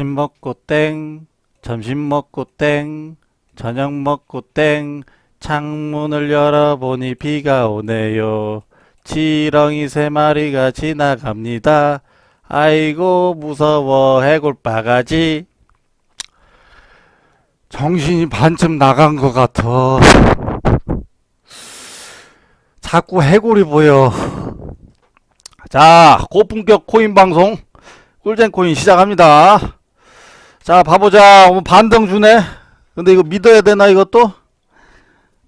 아침 먹고 땡, 점심 먹고 땡, 저녁 먹고 땡, 창문을 열어보니 비가 오네요. 지렁이 세 마리가 지나갑니다. 아이고 무서워 해골 바가지. 정신이 반쯤 나간 것 같아. 자꾸 해골이 보여. 자, 고품격 코인 방송 꿀잼 코인 시작합니다. 자, 봐보자. 반등 주네. 근데 이거 믿어야 되나 이것도?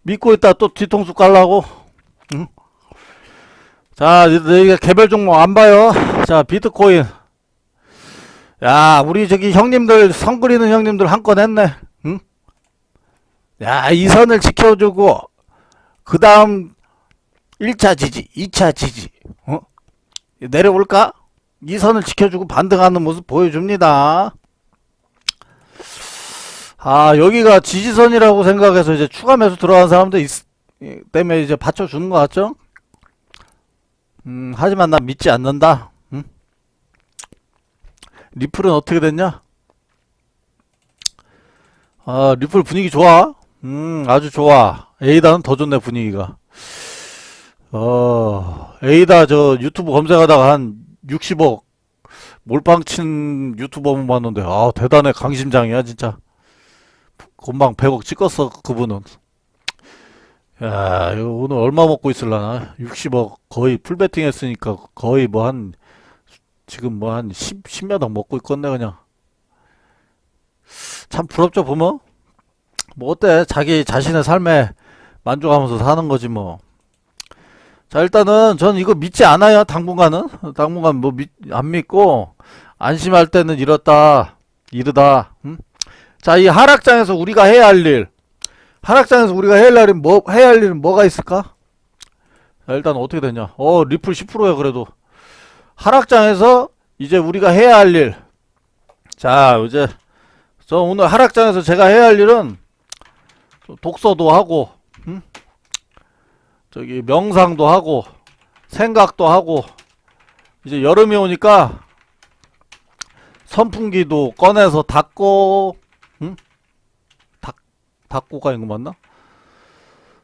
믿고 있다 또 뒤통수 깔라고. 응? 자, 여기가 개별 종목 안 봐요. 자, 비트코인. 야, 우리 저기 형님들 성 그리는 형님들 한 건 했네. 응? 야, 이 선을 지켜주고 그 다음 1차 지지, 2차 지지. 어? 내려올까? 이 선을 지켜주고 반등하는 모습 보여줍니다. 아, 여기가 지지선이라고 생각해서 이제 추가 매수 들어간 사람도 있, 때문에 이제 받쳐주는 것 같죠? 음, 하지만 난 믿지 않는다. 음? 리플은 어떻게 됐냐? 아, 리플 분위기 좋아. 음, 아주 좋아. 에이다는 더 좋네, 분위기가. 어, 에이다 저 유튜브 검색하다가 한 60억 몰빵 친 유튜버만 봤는데, 아, 대단해. 강심장이야, 진짜. 금방 100억 찍었어, 그분은. 야, 이거 오늘 얼마 먹고 있을라나? 60억 거의 풀베팅 했으니까 거의 뭐 한, 지금 뭐 한 10, 10몇 억 먹고 있겠네, 그냥. 참 부럽죠, 보면? 뭐 어때? 자기 자신의 삶에 만족하면서 사는 거지, 뭐. 자, 일단은 전 이거 믿지 않아요, 당분간은. 당분간 뭐 믿, 안 믿고, 안심할 때는 이렇다, 이르다, 응? 자, 이 하락장에서 우리가 해야 할 일. 하락장에서 우리가 해야 할 일은 뭐, 해야 할 일은 뭐가 있을까? 자, 일단 어떻게 되냐. 어, 리플 10%야, 그래도. 하락장에서 이제 우리가 해야 할 일. 자, 이제, 저 오늘 하락장에서 제가 해야 할 일은 독서도 하고, 응? 저기 명상도 하고, 생각도 하고, 이제 여름이 오니까 선풍기도 꺼내서 닫고, 닫고가 이거 맞나?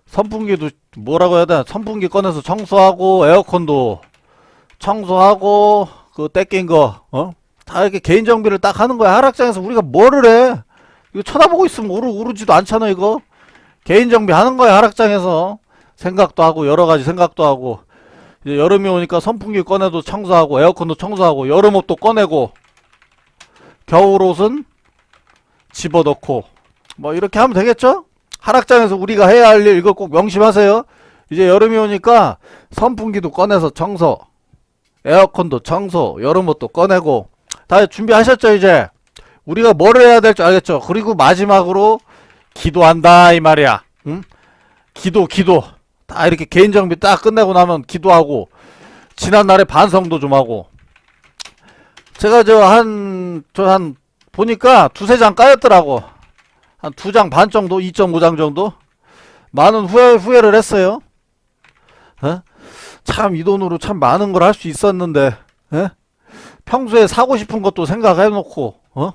선풍기도 뭐라고 해야 되나? 선풍기 꺼내서 청소하고 에어컨도 청소하고 그 떼낀 거 어? 다 이렇게 개인 정비를 딱 하는 거야. 하락장에서 우리가 뭐를 해? 이거 쳐다보고 있으면 우르 우르지도 않잖아 이거. 개인 정비 하는 거야 하락장에서 생각도 하고 여러 가지 생각도 하고 이제 여름이 오니까 선풍기 꺼내도 청소하고 에어컨도 청소하고 여름 옷도 꺼내고 겨울 옷은 집어넣고 뭐 이렇게 하면 되겠죠? 하락장에서 우리가 해야 할 일 이거 꼭 명심하세요. 이제 여름이 오니까 선풍기도 꺼내서 청소, 에어컨도 청소, 여름옷도 꺼내고 다 준비하셨죠 이제? 우리가 뭘 해야 될지 알겠죠? 그리고 마지막으로 기도한다 이 말이야. 응? 기도 기도 다 이렇게 개인 정비 딱 끝내고 나면 기도하고 지난날에 반성도 좀 하고 제가 저 한 저한 보니까 두세 장 까였더라고. 한 두 장 반 정도, 2.5장 정도? 많은 후회, 후회를 했어요. 어? 참, 이 돈으로 참 많은 걸 할 수 있었는데, 예? 평소에 사고 싶은 것도 생각해놓고, 어?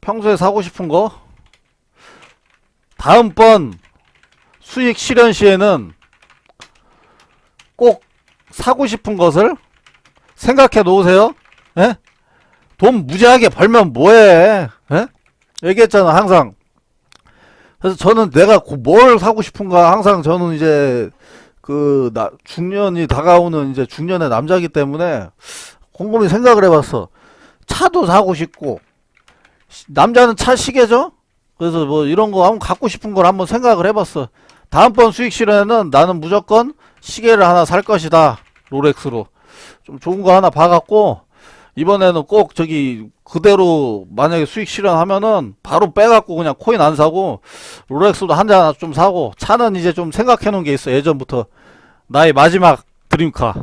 평소에 사고 싶은 거? 다음번 수익 실현 시에는 꼭 사고 싶은 것을 생각해 놓으세요. 예? 돈 무지하게 벌면 뭐해? 예? 얘기했잖아 항상. 그래서 저는 내가 고- 뭘 사고 싶은가 항상 저는 이제 그 나 중년이 다가오는 이제 중년의 남자기 때문에 곰곰이 생각을 해봤어. 차도 사고 싶고 시- 남자는 차 시계죠? 그래서 뭐 이런 거 한번 갖고 싶은 걸 한번 생각을 해봤어. 다음번 수익 실현에는 나는 무조건 시계를 하나 살 것이다. 롤렉스로. 좀 좋은 거 하나 봐갖고 이번에는 꼭 저기 그대로 만약에 수익 실현하면은 바로 빼갖고 그냥 코인 안 사고 롤렉스도 한 잔 좀 사고 차는 이제 좀 생각해 놓은 게 있어. 예전부터 나의 마지막 드림카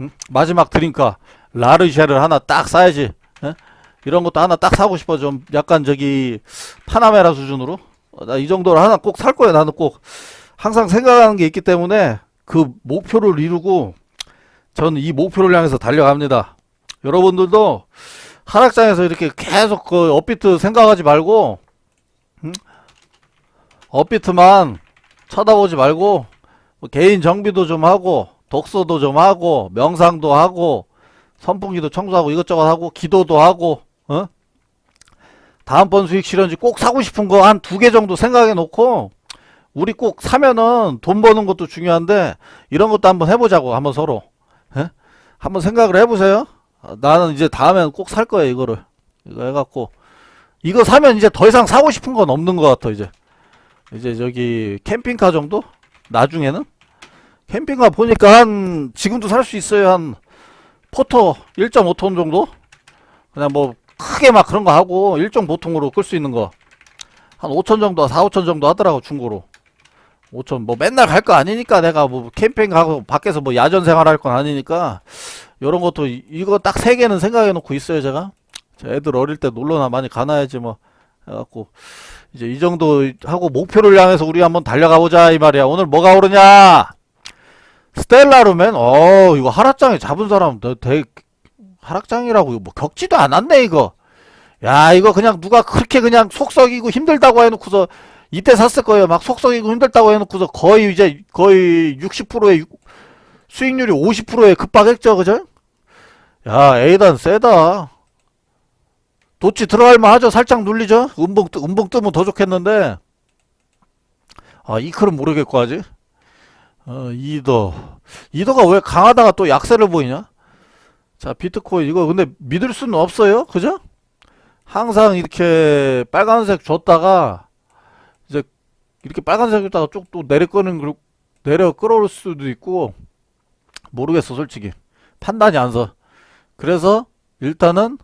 응? 마지막 드림카 라르쉐를 하나 딱 사야지. 예? 이런 것도 하나 딱 사고 싶어. 좀 약간 저기 파나메라 수준으로. 나이 정도로 하나 꼭 살 거야 나는 꼭. 항상 생각하는 게 있기 때문에 그 목표를 이루고 저는 이 목표를 향해서 달려갑니다 여러분들도 하락장에서 이렇게 계속 그 업비트 생각하지 말고 응? 업비트만 쳐다보지 말고 뭐 개인 정비도 좀 하고 독서도 좀 하고 명상도 하고 선풍기도 청소하고 이것저것 하고 기도도 하고 어? 다음번 수익 실현지 꼭 사고 싶은 거 한 두 개 정도 생각해 놓고 우리 꼭 사면은 돈 버는 것도 중요한데 이런 것도 한번 해보자고 한번 서로 예? 한번 생각을 해보세요 아, 나는 이제 다음에는 꼭 살 거야 이거를. 이거 해갖고. 이거 사면 이제 더 이상 사고 싶은 건 없는 것 같아 이제. 이제 저기 캠핑카 정도? 나중에는? 캠핑카 보니까 한 지금도 살 수 있어요 한 포터 1.5톤 정도? 그냥 뭐 크게 막 그런 거 하고 일종 보통으로 끌 수 있는 거. 한 5천 정도 4, 5천 정도 하더라고 중고로 5천 뭐 맨날 갈 거 아니니까 내가 뭐 캠핑 가고 밖에서 뭐 야전 생활할 건 아니니까 요런 것도 이- 이거 딱 세 개는 생각해 놓고 있어요 제가. 제 애들 어릴 때 놀러나 많이 가놔야지 뭐 해갖고 이제 이 정도 하고 목표를 향해서 우리 한번 달려가 보자 이 말이야. 오늘 뭐가 오르냐? 스텔라루맨 어 이거 하락장에 잡은 사람 너 되게 하락장이라고 뭐 겪지도 않았네 이거. 야 이거 그냥 누가 그렇게 그냥 속 썩이고 힘들다고 해놓고서 이때 샀을 거예요. 막 속썩이고 힘들다고 해놓고서 거의 이제 거의 60%의 수익률이 50%에 급박했죠. 그죠? 야 에이단 세다. 도치 들어갈만 하죠? 살짝 눌리죠? 음봉 뜨- 음봉 뜨면 더 좋겠는데. 아 이클은 모르겠고 아직. 어 이더. 이더가 왜 강하다가 또 약세를 보이냐? 자 비트코인. 이거 근데 믿을 수는 없어요. 그죠? 항상 이렇게 빨간색 줬다가 이렇게 빨간색 줬다가 쭉 또 내려 끄는 그- 내려 끌어올 수도 있고 모르겠어 솔직히. 판단이 안 서. 그래서 일단은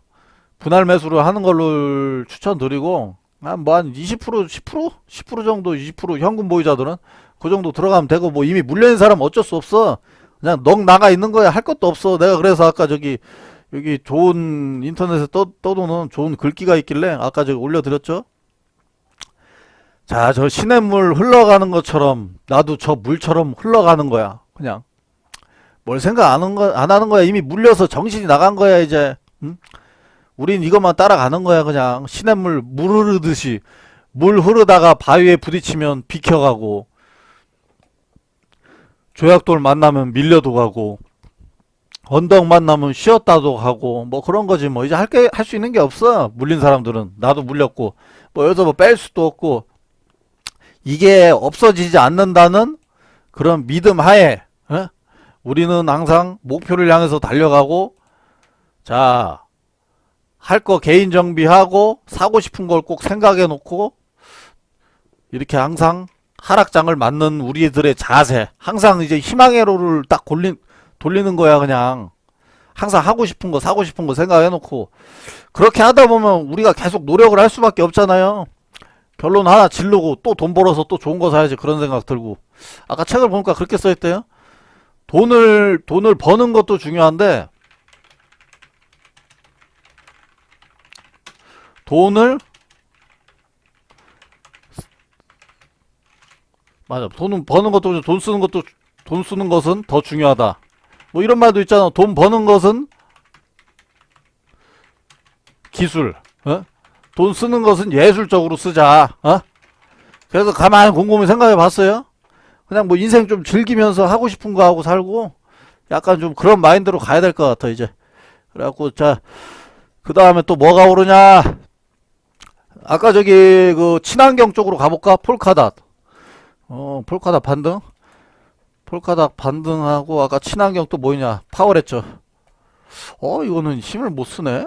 분할 매수를 하는 걸로 추천드리고 한 뭐한 20% 10% 10% 정도 20% 현금 보유자들은 그 정도 들어가면 되고 뭐 이미 물려있는 사람 어쩔 수 없어. 그냥 넉 나가 있는 거야. 할 것도 없어. 내가 그래서 아까 저기 여기 좋은 인터넷에 떠, 떠도는 좋은 글귀가 있길래 아까 저기 올려드렸죠 자 저 시냇물 흘러가는 것처럼 나도 저 물처럼 흘러가는 거야. 그냥 뭘 생각 안, 거, 안 하는 거야. 이미 물려서 정신이 나간 거야 이제. 응? 우린 이것만 따라가는 거야 그냥. 시냇물 물 흐르듯이. 물 흐르다가 바위에 부딪히면 비켜가고. 조약돌 만나면 밀려도 가고. 언덕 만나면 쉬었다도 가고. 뭐 그런 거지. 뭐 이제 할 게 할 수 있는 게 없어. 물린 사람들은. 나도 물렸고. 뭐 여기서 뭐 뺄 수도 없고 이게 없어지지 않는다는 그런 믿음 하에 어? 우리는 항상 목표를 향해서 달려가고 자 할 거 개인 정비하고 사고 싶은 걸 꼭 생각해 놓고 이렇게 항상 하락장을 맞는 우리들의 자세 항상 이제 희망의 로를 딱 돌린, 돌리는 거야 그냥. 항상 하고 싶은 거 사고 싶은 거 생각해 놓고. 그렇게 하다 보면 우리가 계속 노력을 할 수밖에 없잖아요 결론 하나 질르고 또 돈 벌어서 또 좋은 거 사야지 그런 생각 들고. 아까 책을 보니까 그렇게 써있대요. 돈을 돈을 버는 것도 중요한데 돈을 맞아. 돈은 버는 것도 돈 쓰는 것도 돈 쓰는 것은 더 중요하다. 뭐 이런 말도 있잖아. 돈 버는 것은 기술 어? 돈 쓰는 것은 예술적으로 쓰자 어? 그래서 가만히 곰곰이 생각해 봤어요? 그냥 뭐 인생 좀 즐기면서 하고 싶은 거 하고 살고 약간 좀 그런 마인드로 가야 될 것 같아 이제. 그래갖고 자 그 다음에 또 뭐가 오르냐? 아까 저기 그 친환경 쪽으로 가볼까? 폴카닷. 어 폴카닷 반등? 폴카닷 반등하고 아까 친환경 또 뭐냐? 파워랬죠 어 이거는 힘을 못 쓰네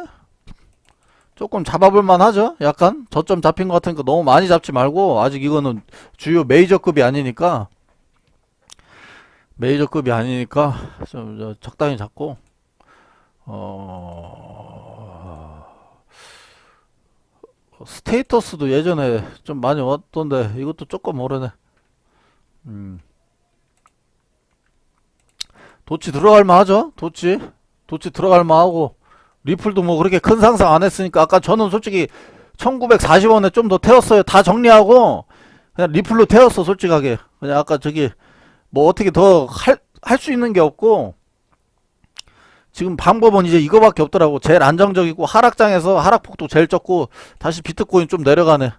조금 잡아볼만 하죠? 약간? 저점 잡힌 것 같으니까 너무 많이 잡지 말고 아직 이거는 주요 메이저급이 아니니까. 메이저급이 아니니까 좀 저, 적당히 잡고 어 스테이터스도 예전에 좀 많이 왔던데 이것도 조금 오르네. 음. 도치 들어갈 만 하죠? 도치? 도치 들어갈 만 하고 리플도 뭐 그렇게 큰 상승 안 했으니까 아까 저는 솔직히 1940원에 좀 더 태웠어요 다 정리하고 그냥 리플로 태웠어 솔직하게 그냥 아까 저기 뭐 어떻게 더 할 할 수 있는 게 없고 지금 방법은 이제 이거밖에 없더라고. 제일 안정적이고 하락장에서 하락폭도 제일 적고 다시 비트코인 좀 내려가네.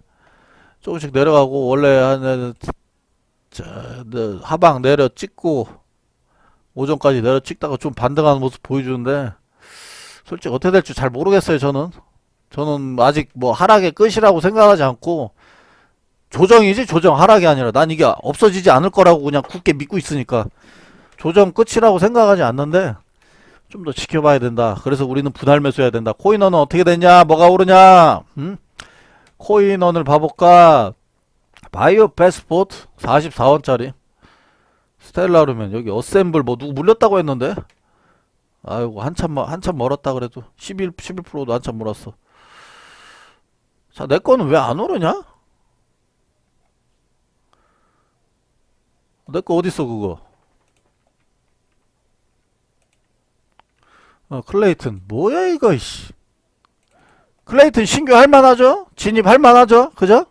조금씩 내려가고 원래 한 자, 네, 하방 내려 찍고 오전까지 내려 찍다가 좀 반등하는 모습 보여주는데 솔직히 어떻게 될지 잘 모르겠어요. 저는 저는 아직 뭐 하락의 끝이라고 생각하지 않고 조정이지 조정 하락이 아니라 난 이게 없어지지 않을 거라고 그냥 굳게 믿고 있으니까 조정 끝이라고 생각하지 않는데 좀 더 지켜봐야 된다. 그래서 우리는 분할 매수해야 된다. 코인원은 어떻게 됐냐? 뭐가 오르냐? 음? 코인원을 봐볼까? 바이오 패스포트 44원짜리 스텔라르면 여기 어셈블 뭐 누구 물렸다고 했는데 아이고 한참 멀- 한참 멀었다 그래도 11 11%도 한참 멀었어. 자, 내 거는 왜 안 오르냐? 내 거 어딨어 그거? 어, 클레이튼. 뭐야, 이거, 씨. 클레이튼 신규 할만하죠? 진입 할만하죠? 그죠?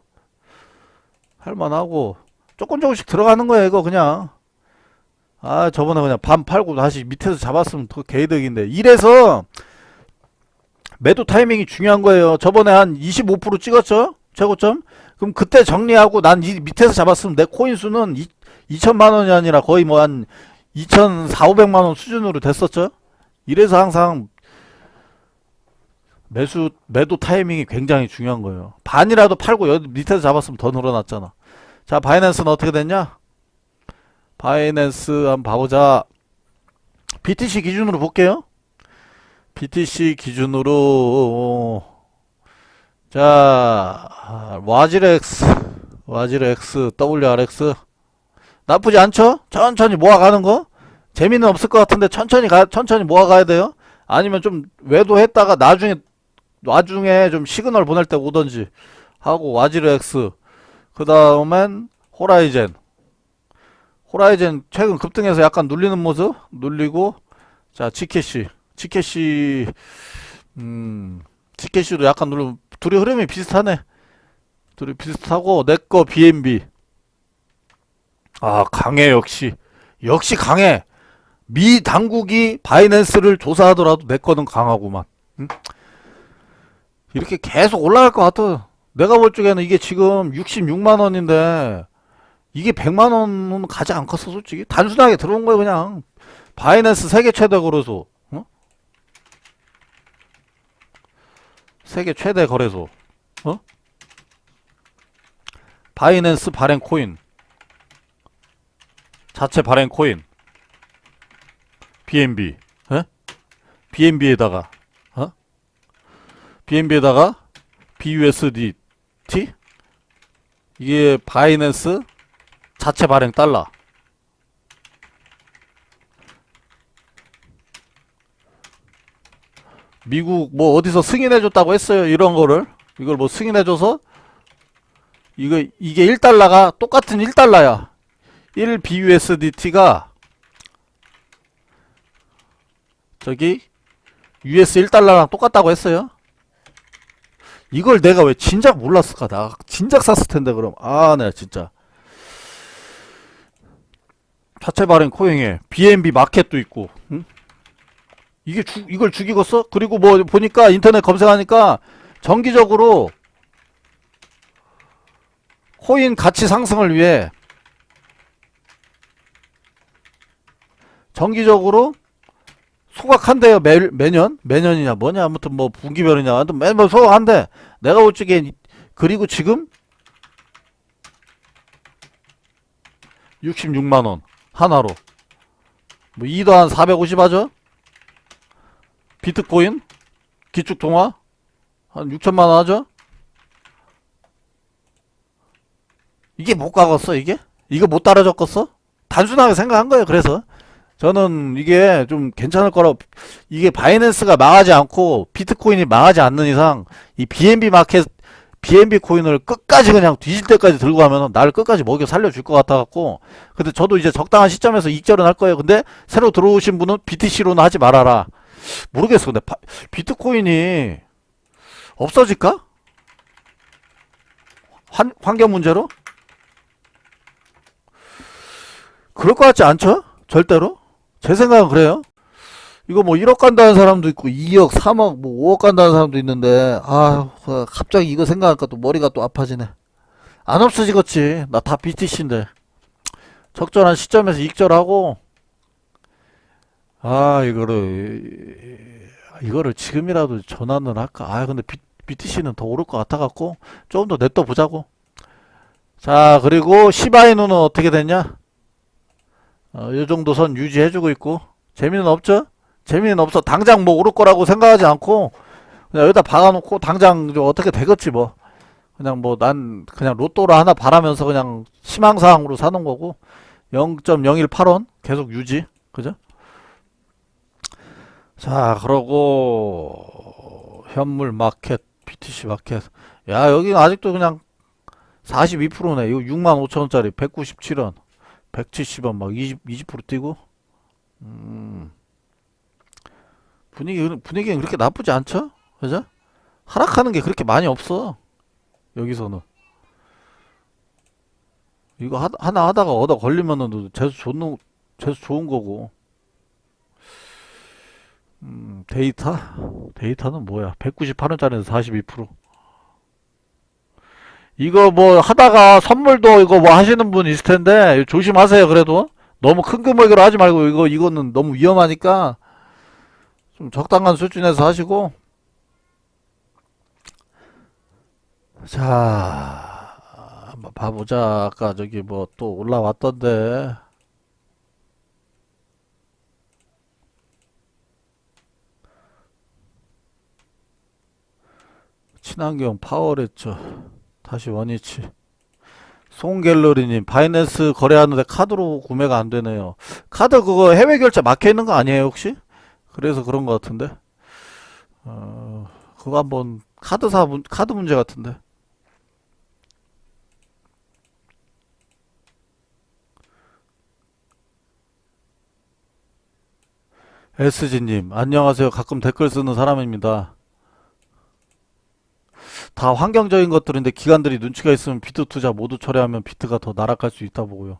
할만하고. 조금 조금씩 들어가는 거야, 이거, 그냥. 아, 저번에 그냥 반 팔고 다시 밑에서 잡았으면 더 개이득인데. 이래서, 매도 타이밍이 중요한 거예요. 저번에 한 25% 찍었죠? 최고점? 그럼 그때 정리하고 난 이 밑에서 잡았으면 내 코인 수는 2, 2천만 원이 아니라 거의 뭐 한 2,400, 500만 원 수준으로 됐었죠? 이래서 항상 매수 매도 타이밍이 굉장히 중요한 거예요. 반이라도 팔고 여기 밑에서 잡았으면 더 늘어났잖아. 자, 바이낸스는 어떻게 됐냐? 바이낸스 한번 봐보자. BTC 기준으로 볼게요. BTC 기준으로 자, 와지렉스, 와지렉스, WRX 나쁘지 않죠? 천천히 모아가는 거. 재미는 없을 것 같은데 천천히 가 천천히 모아가야 돼요. 아니면 좀 외도했다가 나중에 나중에 좀 시그널 보낼 때 오던지 하고 와지르 X 그 다음엔 호라이젠 호라이젠 최근 급등해서 약간 눌리는 모습? 눌리고 자 지케시. 지케시 음 지케시도 약간 눌리 둘이 흐름이 비슷하네. 둘이 비슷하고 내거 BNB 아 강해 역시. 역시 강해. 미 당국이 바이낸스를 조사하더라도 내 거는 강하구만. 응? 이렇게 계속 올라갈 것 같아. 내가 볼 적에는 이게 지금 66만 원인데 이게 100만 원은 가지 않겠어 솔직히. 단순하게 들어온 거야 그냥. 바이낸스 세계 최대 거래소. 어? 세계 최대 거래소. 어? 바이낸스 발행 코인. 자체 발행 코인. BNB, 에? BNB에다가, 어? BNB에다가 BUSDT? 이게 바이낸스 자체 발행 달러. 미국 뭐 어디서 승인해줬다고 했어요. 이런 거를. 이걸 뭐 승인해줘서 이거 이게 1달러가 똑같은 1달러야. 1 BUSDT가 저기 US 1달러랑 똑같다고 했어요. 이걸 내가 왜 진작 몰랐을까? 나 진작 샀을 텐데 그럼. 아, 네, 진짜. 자체 발행 코행에 BNB 마켓도 있고. 응? 이게 주, 이걸 죽이겠어? 그리고 뭐 보니까 인터넷 검색하니까 정기적으로 코인 가치 상승을 위해 정기적으로 소각한대요 매, 매년 매년이냐 뭐냐 아무튼 뭐 분기별이냐 아무튼 매번 소각한대 내가 볼 적엔 그리고 지금 66만원 하나로. 뭐 2도 한450 하죠? 비트코인? 기축통화? 한 6천만원 하죠? 이게 못 가겠어 이게? 이거 못 따라잡겠어? 단순하게 생각한 거예요 그래서. 저는 이게 좀 괜찮을 거라고 이게 바이낸스가 망하지 않고 비트코인이 망하지 않는 이상 이 BNB 마켓 BNB 코인을 끝까지 그냥 뒤질 때까지 들고 가면은 나를 끝까지 먹여 살려줄 것 같아 갖고 근데 저도 이제 적당한 시점에서 익절은 할 거예요 근데 새로 들어오신 분은 BTC로는 하지 말아라 모르겠어 근데 바- 비트코인이 없어질까? 환, 환경 문제로? 그럴 것 같지 않죠? 절대로? 제 생각은 그래요. 이거 뭐 1억 간다는 사람도 있고 2억, 3억, 뭐 5억 간다는 사람도 있는데 아 갑자기 이거 생각하니까 또 머리가 또 아파지네. 안 없어지겠지. 나 다 BTC인데 적절한 시점에서 익절하고 아 이거를 이거를 지금이라도 전환을 할까? 아 근데 BTC는 더 오를 것 같아갖고 조금 더 냅둬 보자고. 자 그리고 시바이누는 어떻게 됐냐? 어, 이 정도 선 유지해주고 있고 재미는 없죠? 재미는 없어. 당장 뭐 오를 거라고 생각하지 않고 그냥 여기다 박아놓고 당장 좀 어떻게 되겠지 뭐. 그냥 뭐 난 그냥 로또를 하나 바라면서 그냥 희망사항으로 사는 거고 0.018원 계속 유지. 그죠? 자, 그러고 현물 마켓, BTC 마켓. 야, 여기 아직도 그냥 42%네. 이거 6만 5천 원짜리 197원, 170원 막 20, 20% 뛰고. 음. 분위기 분위기는 그렇게 나쁘지 않죠? 그죠? 하락하는 게 그렇게 많이 없어. 여기서는. 이거 하, 하나 하다가 얻어 걸리면은 재수 좋는 재수 좋은 거고. 음, 데이터? 데이터는 뭐야? 198원짜리에서 42%. 이거 뭐 하다가 선물도 이거 뭐 하시는 분 있을 텐데 조심하세요. 그래도 너무 큰 금액으로 하지 말고 이거 이거는 너무 위험하니까 좀 적당한 수준에서 하시고. 자 한번 봐보자. 아까 저기 뭐 또 올라왔던데. 친환경 파워레처. 다시 원위치. 송갤러리님 바이낸스 거래하는데 카드로 구매가 안 되네요. 카드 그거 해외 결제 막혀 있는 거 아니에요 혹시? 그래서 그런 거 같은데 어 그거 한번 카드사 문, 카드 문제 같은데 SG님 안녕하세요 가끔 댓글 쓰는 사람입니다 다 환경적인 것들인데 기관들이 눈치가 있으면 비트 투자 모두 철회하면 비트가 더 나락갈 수 있다 보고요.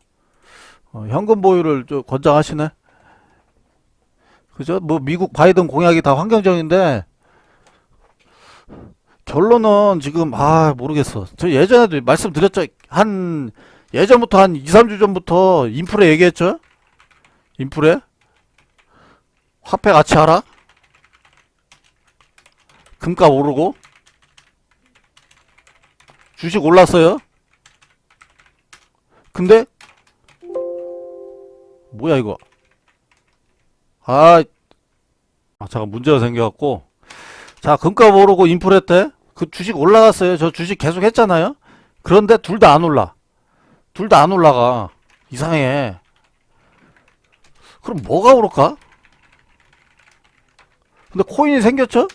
어, 현금 보유를 좀 권장하시네. 그죠? 뭐 미국 바이든 공약이 다 환경적인데 결론은 지금 아 모르겠어. 저 예전에도 말씀드렸죠. 한 예전부터 한 2, 3주 전부터 인플레 얘기했죠. 인플레 화폐 가치 하락 금값 오르고 주식 올랐어요. 근데 뭐야 이거? 아, 아 잠깐 문제가 생겨갖고 자 금값 오르고 인플레 때그 주식 올라갔어요. 저 주식 계속 했잖아요. 그런데 둘 다 안 올라. 둘 다 안 올라가. 이상해. 그럼 뭐가 오를까? 근데 코인이 생겼죠?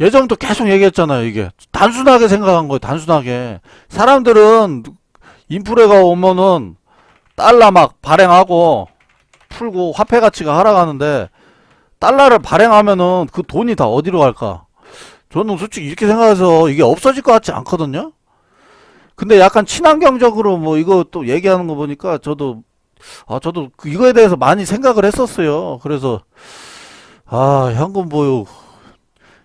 예전부터 계속 얘기했잖아요, 이게. 단순하게 생각한 거예요, 단순하게. 사람들은 인플레가 오면은 달러 막 발행하고 풀고 화폐 가치가 하락하는데 달러를 발행하면은 그 돈이 다 어디로 갈까? 저는 솔직히 이렇게 생각해서 이게 없어질 것 같지 않거든요? 근데 약간 친환경적으로 뭐 이거 또 얘기하는 거 보니까 저도 아 저도 그 이거에 대해서 많이 생각을 했었어요. 그래서 아 현금 보유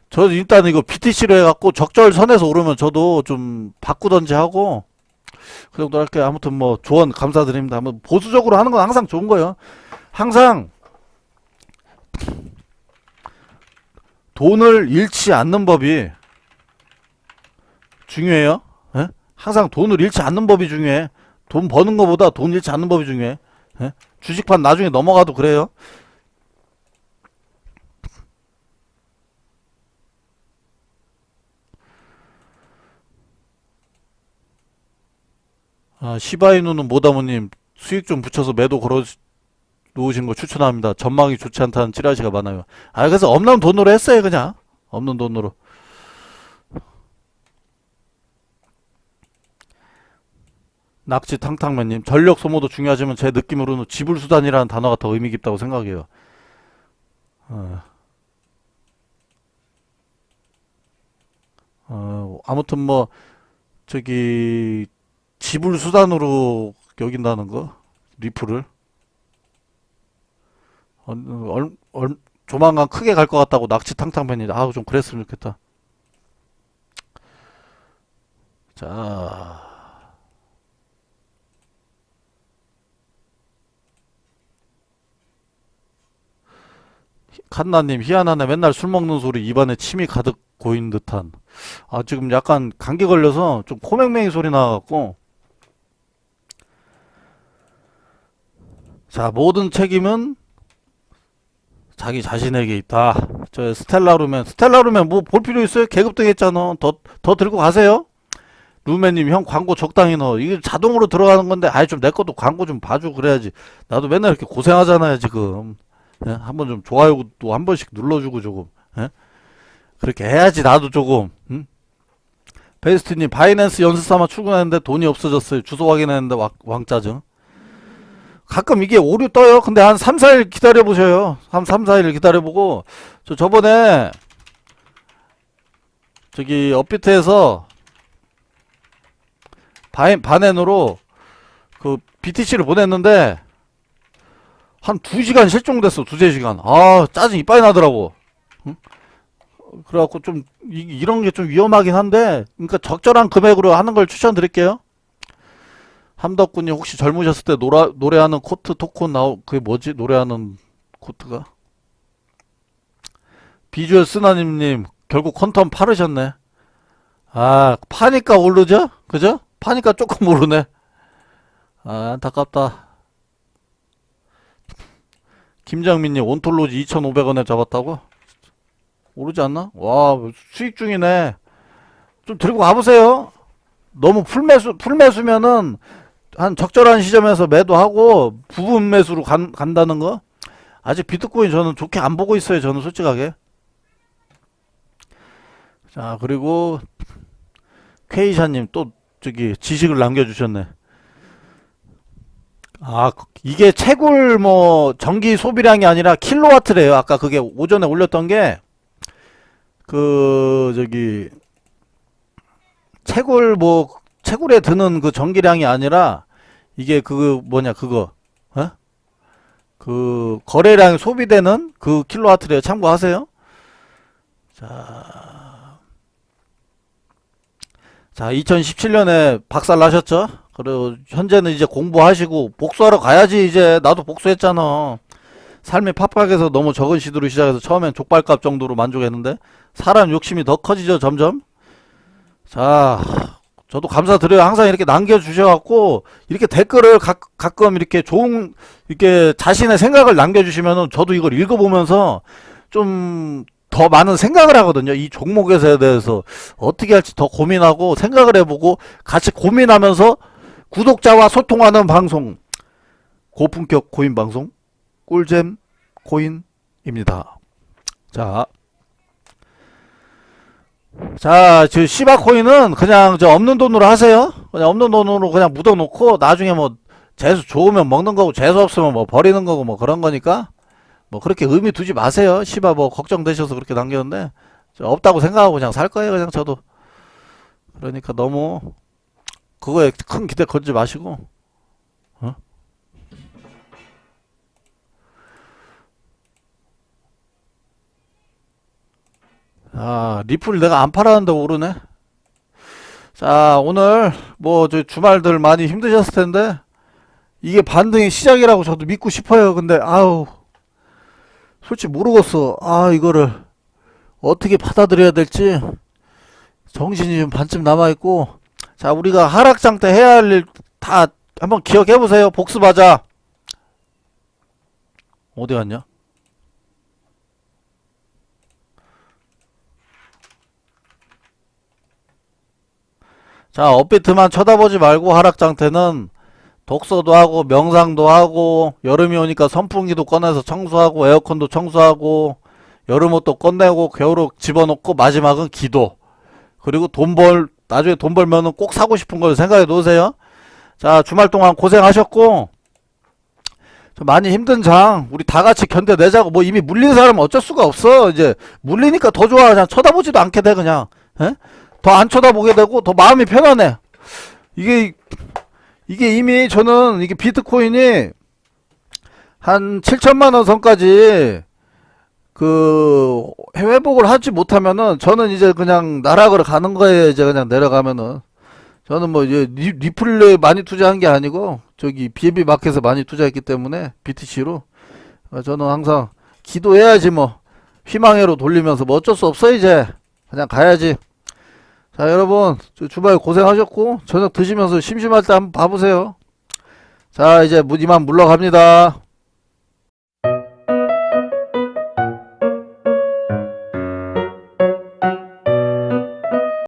저 일단 이거 BTC로 해갖고 적절선에서 오르면 저도 좀 바꾸던지 하고 그 정도 할게요. 아무튼 뭐 조언 감사드립니다. 한번 보수적으로 하는 건 항상 좋은 거예요. 항상 돈을 잃지 않는 법이 중요해요. 예? 항상 돈을 잃지 않는 법이 중요해. 돈 버는 것보다 돈 잃지 않는 법이 중요해. 예? 주식판 나중에 넘어가도 그래요. 아, 시바이누는 모다모님 수익 좀 붙여서 매도 걸어 놓으신 거 추천합니다. 전망이 좋지 않다는 찌라시가 많아요. 아, 그래서 없는 돈으로 했어요, 그냥. 없는 돈으로. 낙지 탕탕맨님, 전력 소모도 중요하지만 제 느낌으로는 지불수단이라는 단어가 더 의미 깊다고 생각해요. 어, 어, 아무튼 뭐, 저기, 지불 수단으로 여긴다는 거? 리플을? 어, 얼, 얼, 조만간 크게 갈 것 같다고 낙지 탕탕팬이 아우 좀 그랬으면 좋겠다. 자. 칸나님 희한하네. 맨날 술 먹는 소리 입안에 침이 가득 고인 듯한. 아 지금 약간 감기 걸려서 좀 코맹맹이 소리 나갖고 자 모든 책임은 자기 자신에게 있다. 저 스텔라 루멘 스텔라 루멘 뭐 볼 필요 있어요? 계급등 했잖아. 더 더 들고 가세요. 루메님 형 광고 적당히 넣어. 이게 자동으로 들어가는 건데 아이 좀 내 것도 광고 좀 봐줘 그래야지. 나도 맨날 이렇게 고생하잖아요 지금. 예? 한번 좀 좋아요도 한 번씩 눌러주고 조금. 예? 그렇게 해야지 나도 조금. 응? 베스트님 바이낸스 연습 삼아 출근했는데 돈이 없어졌어요. 주소 확인했는데 왕, 왕짜증 가끔 이게 오류 떠요? 근데 한 3, 4일 기다려 보셔요. 한 3, 4일 기다려 보고 저 저번에 저기 업비트에서 바인, 바넨으로 그 BTC를 보냈는데 한 2시간 실종됐어 두세 시간. 아 짜증 이빨이 나더라고. 응? 그래갖고 좀 이, 런 게 좀 위험하긴 한데 그러니까 적절한 금액으로 하는 걸 추천드릴게요 함덕군이 혹시 젊으셨을 때 노라, 노래하는 코트 토콘 나오 그게 뭐지 노래하는 코트가 비주얼 쓰나님님 결국 컨텀 파르셨네 아 파니까 오르죠 그죠 파니까 조금 오르네 아 안타깝다 김장민님 온톨로지 2,500원에 잡았다고? 오르지 않나? 와 수익 중이네. 좀 들고 가보세요. 너무 풀매수 풀매수면은 한 적절한 시점에서 매도하고 부분 매수로 간, 간다는 거 아직 비트코인 저는 좋게 안 보고 있어요. 저는 솔직하게. 자 그리고 케이샤님 또 저기 지식을 남겨주셨네. 아, 이게 채굴 뭐 전기 소비량이 아니라 킬로와트래요. 아까 그게 오전에 올렸던 게 그 저기 채굴 뭐 채굴에 드는 그 전기량이 아니라 이게 그 뭐냐 그거 어? 그 거래량이 소비되는 그 킬로와트래요. 참고하세요. 자. 자, 2017년에 박살 나셨죠? 그리고 현재는 이제 공부하시고 복수하러 가야지 이제 나도 복수했잖아. 삶이 팍팍해서 너무 적은 시도로 시작해서 처음엔 족발값 정도로 만족했는데 사람 욕심이 더 커지죠 점점. 자, 저도 감사드려요. 항상 이렇게 남겨주셔갖고 이렇게 댓글을 가, 가끔 이렇게 좋은 이렇게 자신의 생각을 남겨주시면은 저도 이걸 읽어보면서 좀 더 많은 생각을 하거든요. 이 종목에 대해서 어떻게 할지 더 고민하고 생각을 해보고 같이 고민하면서 구독자와 소통하는 방송 고품격 코인 방송 꿀잼 코인입니다. 자, 자, 저 시바 코인은 그냥 저 없는 돈으로 하세요. 그냥 없는 돈으로 그냥 묻어놓고 나중에 뭐 재수 좋으면 먹는 거고 재수 없으면 뭐 버리는 거고 뭐 그런 거니까 뭐 그렇게 의미 두지 마세요. 시바 뭐 걱정되셔서 그렇게 남겼는데 저 없다고 생각하고 그냥 살 거예요. 그냥 저도. 그러니까 너무 그거에 큰 기대 걸지 마시고 아 리플 내가 안 팔았는데 오르네 자 오늘 뭐 저 주말들 많이 힘드셨을 텐데 이게 반등의 시작이라고 저도 믿고 싶어요 근데 아우 솔직히 모르겠어 아 이거를 어떻게 받아들여야 될지 정신이 좀 반쯤 남아있고 자, 우리가 하락장 때 해야 할 일 다 한번 기억해 보세요. 복습하자. 어디 갔냐? 자, 업비트만 쳐다보지 말고 하락장 때는 독서도 하고 명상도 하고 여름이 오니까 선풍기도 꺼내서 청소하고 에어컨도 청소하고 여름옷도 꺼내고 겨울옷 집어넣고 마지막은 기도. 그리고 돈 벌 나중에 돈 벌면은 꼭 사고 싶은 걸 생각해 놓으세요. 자, 주말 동안 고생하셨고, 좀 많이 힘든 장, 우리 다 같이 견뎌내자고, 뭐 이미 물린 사람은 어쩔 수가 없어. 이제, 물리니까 더 좋아. 그냥 쳐다보지도 않게 돼, 그냥. 더 안 쳐다보게 되고, 더 마음이 편안해. 이게, 이게 이미 저는, 이게 비트코인이, 한 7천만 원 선까지 그 회복을 하지 못하면은 저는 이제 그냥 나락으로 가는 거예요. 이제 그냥 내려가면은 저는 뭐 이제 리, 리플레 많이 투자한 게 아니고 저기 BNB 마켓에 많이 투자했기 때문에 BTC로 저는 항상 기도해야지 뭐 희망회로 돌리면서 뭐 어쩔 수 없어 이제 그냥 가야지. 자 여러분 저 주말 고생하셨고 저녁 드시면서 심심할 때 한번 봐보세요. 자 이제 무- 이만 물러갑니다.